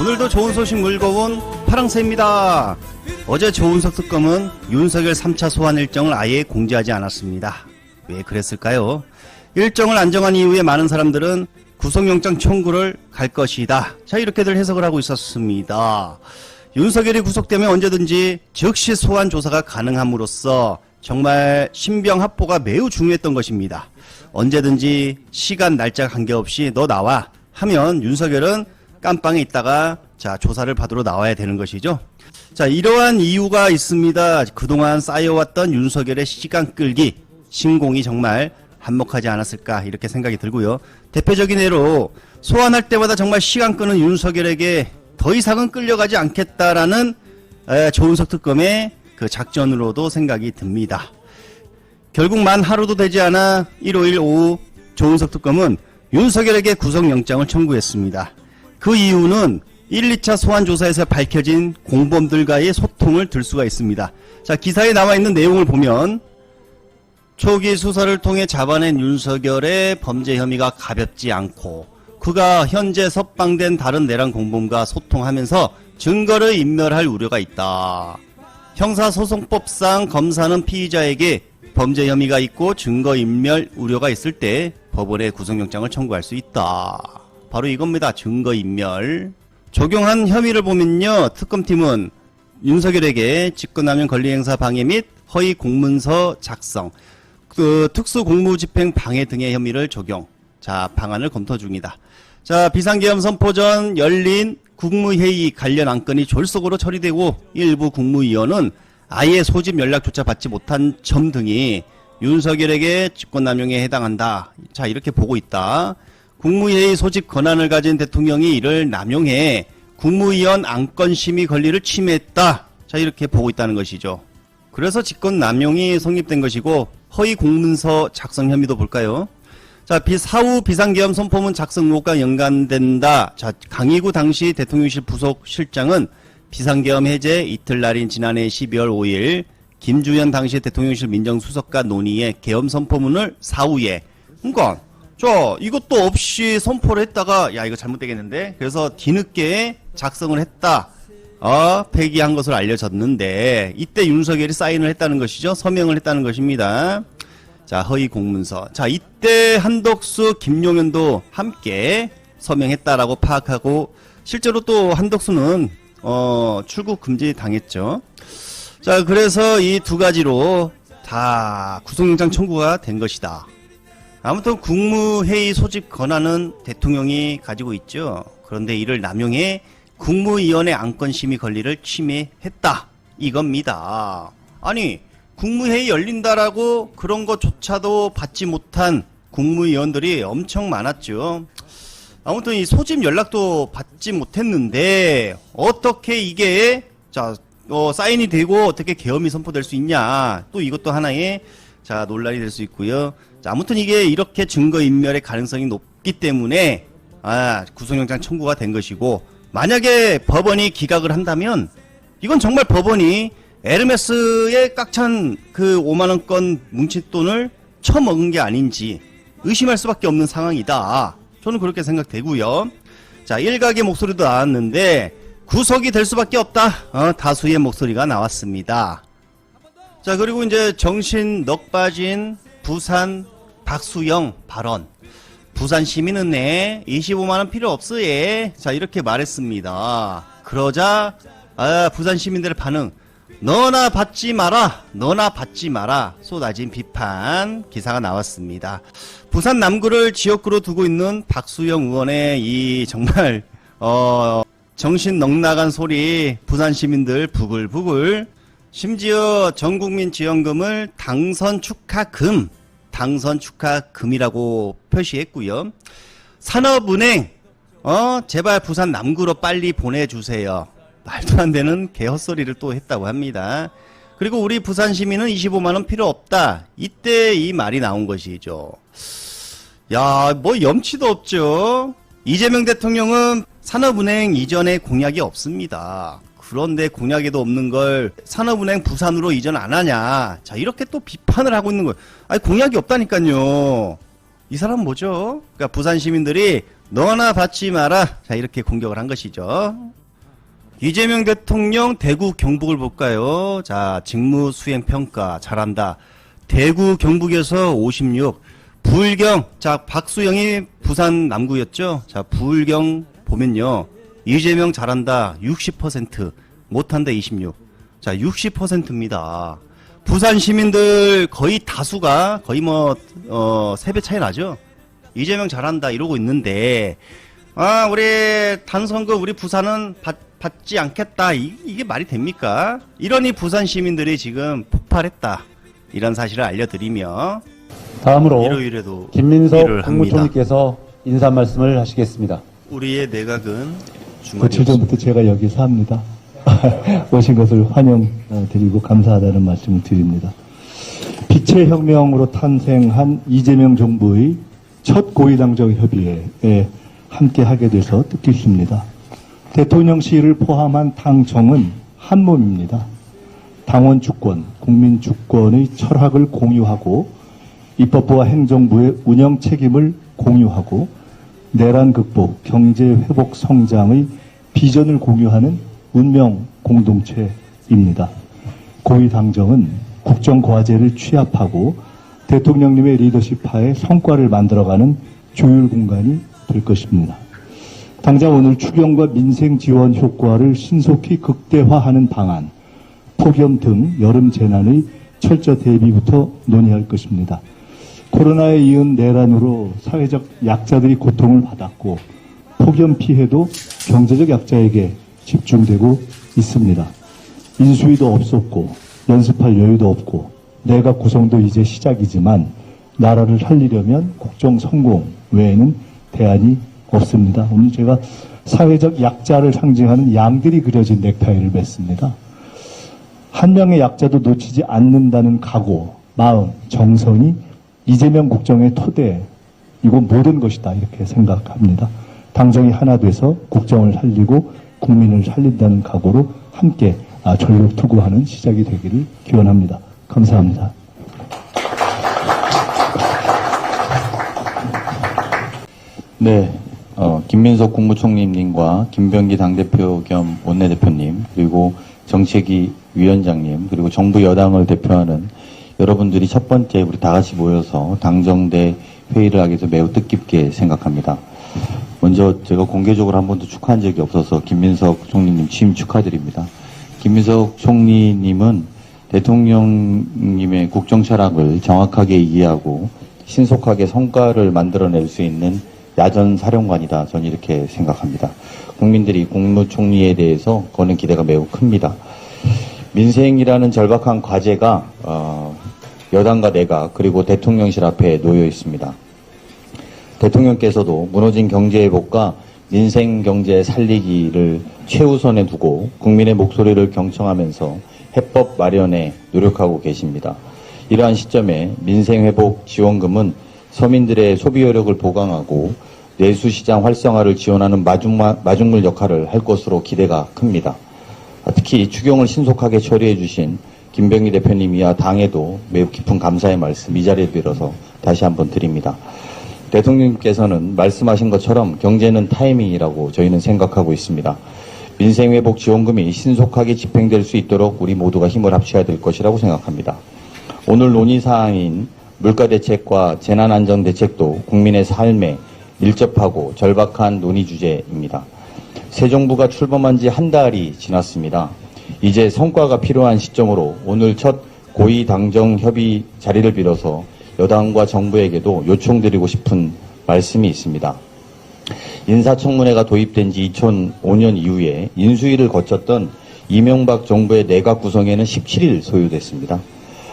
오늘도 좋은 소식 물고 온 파랑새입니다. 어제 조은석 특검은 윤석열 3차 소환 일정을 아예 공지하지 않았습니다. 왜 그랬을까요? 일정을 안정한 이후에 많은 사람들은 구속영장 청구를 갈 것이다. 자, 이렇게들 해석을 하고 있었습니다. 윤석열이 구속되면 언제든지 즉시 소환 조사가 가능함으로써 정말 신병 합보가 매우 중요했던 것입니다. 언제든지 시간 날짜 관계없이 너 나와 하면 윤석열은 깜빵에 있다가 자 조사를 받으러 나와야 되는 것이죠. 자 이러한 이유가 있습니다. 그동안 쌓여왔던 윤석열의 시간 끌기 신공이 정말 한몫하지 않았을까 이렇게 생각이 들고요. 대표적인 예로 소환할 때마다 정말 시간 끄는 윤석열에게 더 이상은 끌려가지 않겠다라는 에, 조은석 특검의 그 작전으로도 생각이 듭니다. 결국 만 하루도 되지 않아 15일 오후 조은석 특검은 윤석열에게 구속영장을 청구했습니다. 그 이유는 1, 2차 소환 조사에서 밝혀진 공범들과의 소통을 들 수가 있습니다. 자, 기사에 나와 있는 내용을 보면 초기 수사를 통해 잡아낸 윤석열의 범죄 혐의가 가볍지 않고 그가 현재 석방된 다른 내란 공범과 소통하면서 증거를 인멸할 우려가 있다. 형사소송법상 검사는 피의자에게 범죄 혐의가 있고 증거 인멸 우려가 있을 때 법원에 구속영장을 청구할 수 있다. 바로 이겁니다. 증거 인멸. 적용한 혐의를 보면요. 특검팀은 윤석열에게 직권남용 권리행사 방해 및 허위 공문서 작성, 그 특수 공무집행 방해 등의 혐의를 적용. 자, 방안을 검토 중이다. 자, 비상계엄 선포 전 열린 국무회의 관련 안건이 졸속으로 처리되고 일부 국무위원은 아예 소집 연락조차 받지 못한 점 등이 윤석열에게 직권남용에 해당한다. 자, 이렇게 보고 있다. 국무회의 소집 권한을 가진 대통령이 이를 남용해 국무위원 안건 심의 권리를 침해했다. 자, 이렇게 보고 있다는 것이죠. 그래서 직권 남용이 성립된 것이고 허위 공문서 작성 혐의도 볼까요? 자, 비, 사후 비상계엄 선포문 작성 의혹과 연관된다. 자, 강희구 당시 대통령실 부속 실장은 비상계엄 해제 이틀 날인 지난해 12월 5일 김주현 당시 대통령실 민정수석과 논의에 계엄 선포문을 사후에 그러니까 저 이것도 없이 선포를 했다가 야 이거 잘못되겠는데 그래서 뒤늦게 작성을 했다. 어, 폐기한 것으로 알려졌는데 이때 윤석열이 사인을 했다는 것이죠. 서명을 했다는 것입니다. 자, 허위 공문서. 자, 이때 한덕수, 김용현도 함께 서명했다라고 파악하고 실제로 또 한덕수는 어, 출국 금지 당했죠. 자, 그래서 이 두 가지로 다 구속영장 청구가 된 것이다. 아무튼 국무회의 소집 권한은 대통령이 가지고 있죠. 그런데 이를 남용해 국무위원회 안건심의 권리를 침해했다. 이겁니다. 아니, 국무회의 열린다라고 그런 것조차도 받지 못한 국무위원들이 엄청 많았죠. 아무튼 이 소집 연락도 받지 못했는데 어떻게 이게 자 어, 사인이 되고 어떻게 계엄이 선포될 수 있냐 또 이것도 하나의 자 논란이 될 수 있고요. 자, 아무튼 이게 이렇게 증거 인멸의 가능성이 높기 때문에 아 구속영장 청구가 된 것이고 만약에 법원이 기각을 한다면 이건 정말 법원이 에르메스의 깍찬 그 5만 원권 뭉칫돈을 처먹은 게 아닌지 의심할 수밖에 없는 상황이다. 저는 그렇게 생각되고요. 자, 일각의 목소리도 나왔는데 구속이 될 수밖에 없다. 어, 다수의 목소리가 나왔습니다. 자, 그리고 이제 정신 넉 빠진 부산 박수영 발언. 부산 시민은네 25만원 필요 없어, 예. 자, 이렇게 말했습니다. 그러자, 아, 부산 시민들의 반응. 너나 받지 마라, 너나 받지 마라. 쏟아진 비판 기사가 나왔습니다. 부산 남구를 지역구로 두고 있는 박수영 의원의 이 정말, 어, 정신 넉나간 소리 부산 시민들 부글부글 심지어 전국민 지원금을 당선 축하금 당선 축하금이라고 표시했고요. 산업은행 어 제발 부산 남구로 빨리 보내주세요. 말도 안 되는 개헛소리를 또 했다고 합니다. 그리고 우리 부산 시민은 25만 원 필요 없다. 이때 이 말이 나온 것이죠. 야, 뭐 염치도 없죠. 이재명 대통령은 산업은행 이전에 공약이 없습니다. 그런데 공약에도 없는 걸 산업은행 부산으로 이전 안 하냐. 자, 이렇게 또 비판을 하고 있는 거예요. 아니, 공약이 없다니까요. 이 사람 뭐죠? 그러니까 부산 시민들이 너나 받지 마라. 자, 이렇게 공격을 한 것이죠. 이재명 대통령 대구 경북을 볼까요? 자, 직무 수행 평가 잘한다. 대구 경북에서 56. 부울경. 자, 박수영이 부산 남구였죠? 자, 부울경 보면요. 이재명 잘한다. 60%. 못한다. 26. 자, 60%입니다. 부산 시민들 거의 다수가 거의 뭐, 어, 세배 차이 나죠? 이재명 잘한다 이러고 있는데, 아, 우리 단선거 우리 부산은 받, 받지 않겠다. 이, 이게 말이 됩니까? 이러니 부산 시민들이 지금 폭발했다. 이런 사실을 알려드리며, 다음으로 일요일에도 김민석. 국무총리께서 인사 말씀을 하시겠습니다. 우리의 내각은 며칠 전부터 제가 여기서 합니다. 오신 것을 환영드리고 감사하다는 말씀을 드립니다. 빛의 혁명으로 탄생한 이재명 정부의 첫 고위당적 협의회에 함께 하게 돼서 뜻깊습니다. 대통령실을 포함한 당청은 한 몸입니다. 당원 주권, 국민 주권의 철학을 공유하고 입법부와 행정부의 운영 책임을 공유하고 내란 극복, 경제 회복 성장의 비전을 공유하는 운명 공동체입니다. 고위 당정은 국정 과제를 취합하고 대통령님의 리더십 하에 성과를 만들어가는 조율 공간이 될 것입니다. 당장 오늘 추경과 민생 지원 효과를 신속히 극대화하는 방안, 폭염 등 여름 재난의 철저 대비부터 논의할 것입니다. 코로나에 이은 내란으로 사회적 약자들이 고통을 받았고 폭염 피해도 경제적 약자에게 집중되고 있습니다. 인수위도 없었고 연습할 여유도 없고 내각 구성도 이제 시작이지만 나라를 살리려면 국정 성공 외에는 대안이 없습니다. 오늘 제가 사회적 약자를 상징하는 양들이 그려진 넥타이를 맸습니다. 한 명의 약자도 놓치지 않는다는 각오, 마음, 정성이 이재명 국정의 토대, 이거 모든 것이다. 이렇게 생각합니다. 당정이 하나 돼서 국정을 살리고 국민을 살린다는 각오로 함께 아, 전력 투구하는 시작이 되기를 기원합니다. 감사합니다. 네, 어, 김민석 국무총리님과 김병기 당대표 겸 원내대표님, 그리고 정책위 위원장님, 그리고 정부 여당을 대표하는 여러분들이 첫 번째 우리 다 같이 모여서 당정대 회의를 하기 위해서 매우 뜻깊게 생각합니다. 먼저 제가 공개적으로 한 번도 축하한 적이 없어서 김민석 총리님 취임 축하드립니다. 김민석 총리님은 대통령님의 국정 철학을 정확하게 이해하고 신속하게 성과를 만들어낼 수 있는 야전 사령관이다. 저는 이렇게 생각합니다. 국민들이 국무총리에 대해서 거는 기대가 매우 큽니다. 민생이라는 절박한 과제가 어, 여당과 내각 그리고 대통령실 앞에 놓여 있습니다. 대통령께서도 무너진 경제 회복과 민생 경제 살리기를 최우선에 두고 국민의 목소리를 경청하면서 해법 마련에 노력하고 계십니다. 이러한 시점에 민생 회복 지원금은 서민들의 소비 여력을 보강하고 내수시장 활성화를 지원하는 마중물 역할을 할 것으로 기대가 큽니다. 특히 추경을 신속하게 처리해 주신 김병기 대표님이야 당에도 매우 깊은 감사의 말씀 이 자리에 빌어서 다시 한번 드립니다. 대통령께서는 말씀하신 것처럼 경제는 타이밍이라고 저희는 생각하고 있습니다. 민생회복 지원금이 신속하게 집행될 수 있도록 우리 모두가 힘을 합쳐야 될 것이라고 생각합니다. 오늘 논의사항인 물가대책과 재난안전대책도 국민의 삶에 밀접하고 절박한 논의 주제입니다. 새 정부가 출범한 지 한 달이 지났습니다. 이제 성과가 필요한 시점으로 오늘 첫 고위 당정 협의 자리를 빌어서 여당과 정부에게도 요청드리고 싶은 말씀이 있습니다. 인사청문회가 도입된 지 2005년 이후에 인수위를 거쳤던 이명박 정부의 내각 구성에는 17일 소요됐습니다.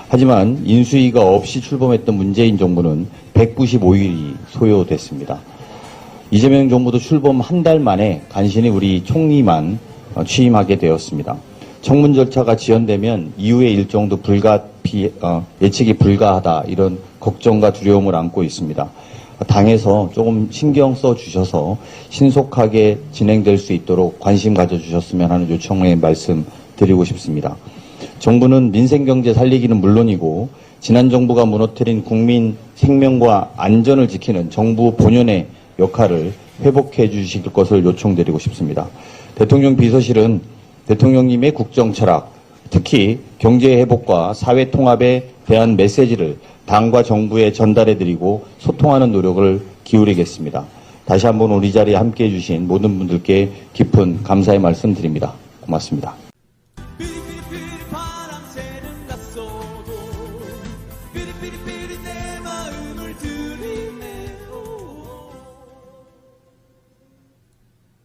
하지만 인수위가 없이 출범했던 문재인 정부는 195일이 소요됐습니다. 이재명 정부도 출범 한 달 만에 간신히 우리 총리만 어, 취임하게 되었습니다. 청문 절차가 지연되면 이후의 일정도 불가 피, 어, 예측이 불가하다 이런 걱정과 두려움을 안고 있습니다. 당에서 조금 신경 써 주셔서 신속하게 진행될 수 있도록 관심 가져 주셨으면 하는 요청의 말씀 드리고 싶습니다. 정부는 민생 경제 살리기는 물론이고 지난 정부가 무너뜨린 국민 생명과 안전을 지키는 정부 본연의 역할을 회복해 주실 것을 요청드리고 싶습니다. 대통령 비서실은 대통령님의 국정 철학, 특히 경제 회복과 사회 통합에 대한 메시지를 당과 정부에 전달해 드리고 소통하는 노력을 기울이겠습니다. 다시 한번 우리 자리에 함께 해 주신 모든 분들께 깊은 감사의 말씀 드립니다. 고맙습니다.